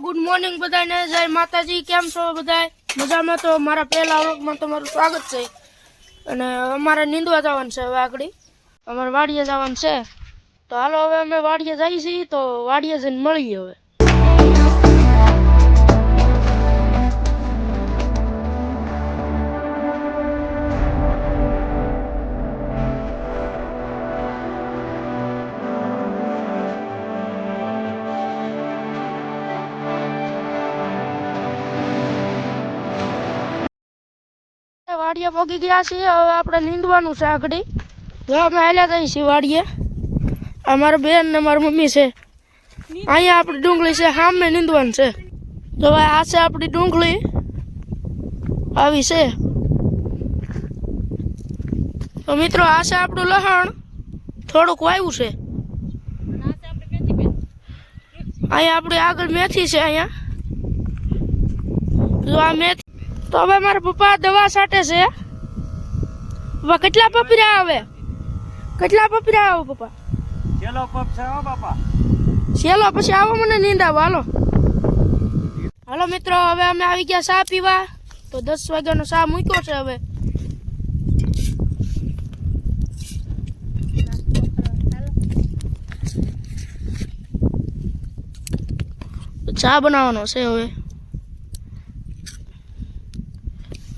Good morning બધાને. જય માતાજી, કેમ છો બધાય? મજામાં તો મારા પહેલા વ્લોગમાં તમારું સ્વાગત છે. અને અમારે નીંદવા જવાનું છે હવે આગળ. અમારે વાડીએ જવાનું છે. તો હાલો હવે અમે વાડીએ જઈએ છીએ તો વાડીએ જઈને મળીએ હવે. વાડીએ પગી ગયા છીએ. હવે આપણે નીંદવાનું છે આગળ. હવે અમે હાલ્યા થઈ છીએ વાડીએ અમારા બેન ને મારી મમ્મી છે. અહીંયા આપણી ડુંગળી છે સામે નીંદવાનું છે. તો ભાઈ આ છે આપણી ડુંગળી. આવી છે. તો મિત્રો, આ છે આપણું લહણ. થોડુંક વાયું છે. અહીંયા આપણી આગળ મેથી છે અહીંયા. જો આ મેથી તો હવે મારા પપ્પા દવા સાટે છે. હવે કેટલા પપરા આવે? કેટલા પપરા આવે પપ્પા? ચેલો પપ છે હો બાપા. ચલો પછી આવો મને નીંદ આવો. હાલો. હાલો મિત્રો હવે અમે આવી ગયા ચા પીવા. તો દસ વાગ્યાનો ચા મૂક્યો છે હવે. ચા બનાવવાનો છે હવે.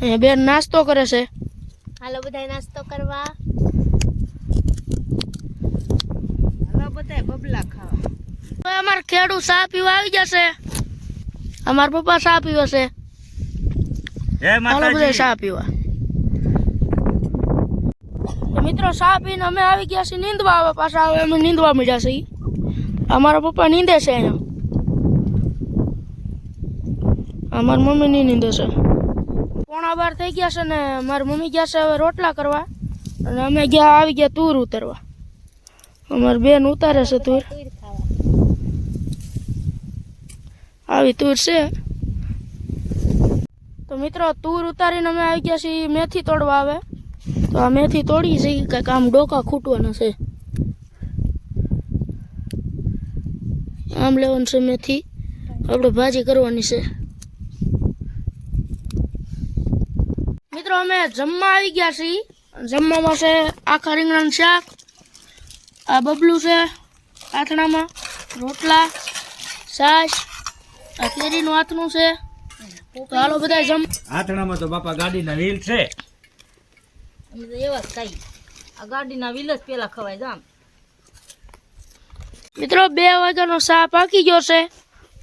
અહીંયા બેન નાસ્તો કરે છે. હાલો બધા નાસ્તો કરવા. હાલો બધા બબલા ખાવા. હવે અમારે ખેડૂત ચા પીવા આવી જશે. અમારા પપ્પા ચા પીવે છે. હાલો બધા માતાજી. ચા પીવા. મિત્રો ચા પીને અમે આવી ગયા છીએ નીંદવા. આવે પાછા હવે અમે નીંદવા મળ્યા છીએ. અમારા પપ્પા નીંદે છે અમારી મમ્મી નહીં નીંદે છે. પોણા બાર થઈ ગયા છે ને મારી મમ્મી ગયા છે હવે રોટલા કરવા અને અમે ગયા આવી ગયા તૂર ઉતરવા. અમારી બેન ઉતારે છે તૂર. આવી તૂર છે. તો મિત્રો, તૂર ઉતારીને અમે આવી ગયા છીએ મેથી તોડવા આવે. તો આ મેથી તોડી છે કંઈક આમ ડોકા ખૂટવાના છે. આમ લેવાનું છે મેથી. આપણે ભાજી કરવાની છે. મિત્રો અમે જમવા આવી ગયા છીએ. જમવામાં છે આખા રીંગણાનું શાક આ બબલું છે આથણામાં રોટલા છાશ આ કેરીનું આથણું છે. તો હાલો બધા જમ આથણામાં તો બાપા ગાડીના વ્હીલ છે. અમે તો એવા જ ખાઈ આ ગાડીના વ્હીલ જ પેલા ખવાય જામ મિત્રો બે વાગ્યાનો સા પાકી ગયો છે.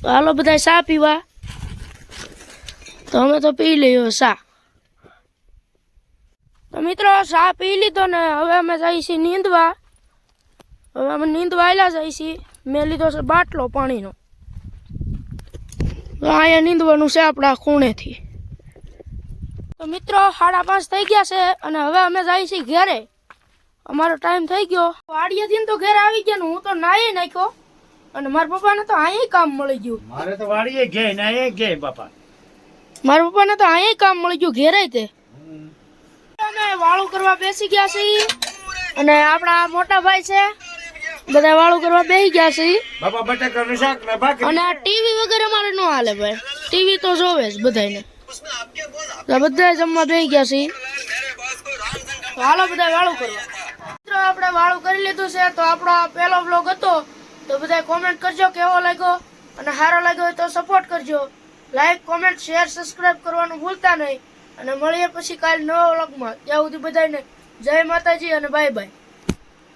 તો હાલો બધા સા પીવા. તો અમે તો પી લઈએ ચા તો મિત્રો ચા પી લીધો ને હવે અમે જઈએ છીએ નીંદવા. હવે અમે નીંદવા આવેલા જઈએ છીએ મેં લીધો છે બાટલો પાણીનો. તો અહીંયા નીંદવાનું છે આપણા ખૂણેથી. તો મિત્રો સાડા પાંચ થઈ ગયા છે અને હવે અમે જઈએ છીએ ઘેરે. અમારો ટાઈમ થઈ ગયો. વાડીએથી તો ઘેર આવી ગયા ને હું તો નાહી નાખ્યો. અને મારા પપ્પાને તો અહીં કામ મળી ગયું. મારે તો વાડીએ ગયા ને એ ગયા બાપા. મારા પપ્પાને તો અહીં કામ મળી ગયું ઘેરે તે. વાળું કરવા બેસી ગયા છે અને આપણા મોટા ભાઈ છે બધા વાળું કરવા બેસી ગયા છે બાપા બટાકાનું શાક ને ભાખરી અને ટીવી વગેરે અમારે ન હાલે ભાઈ. ટીવી તો જોવે જ બધાને બધા જમવા બેસી ગયા છે હાલો બધા વાળું કરવા. મિત્રો આપણે વાળું કરી લીધું છે તો આપણો પહેલો બ્લોગ હતો. તો બધા કોમેન્ટ કરજો કેવો લાગ્યો. અને સારો લાગ્યો તો સપોર્ટ કરજો. લાઈક કોમેન્ટ શેર સબસ્ક્રાઇબ કરવાનું ભૂલતા નહીં. અને મળીએ પછી કાલ નવા વ્લોગમાં. ત્યાં સુધી બધાને જય માતાજી અને બાય બાય.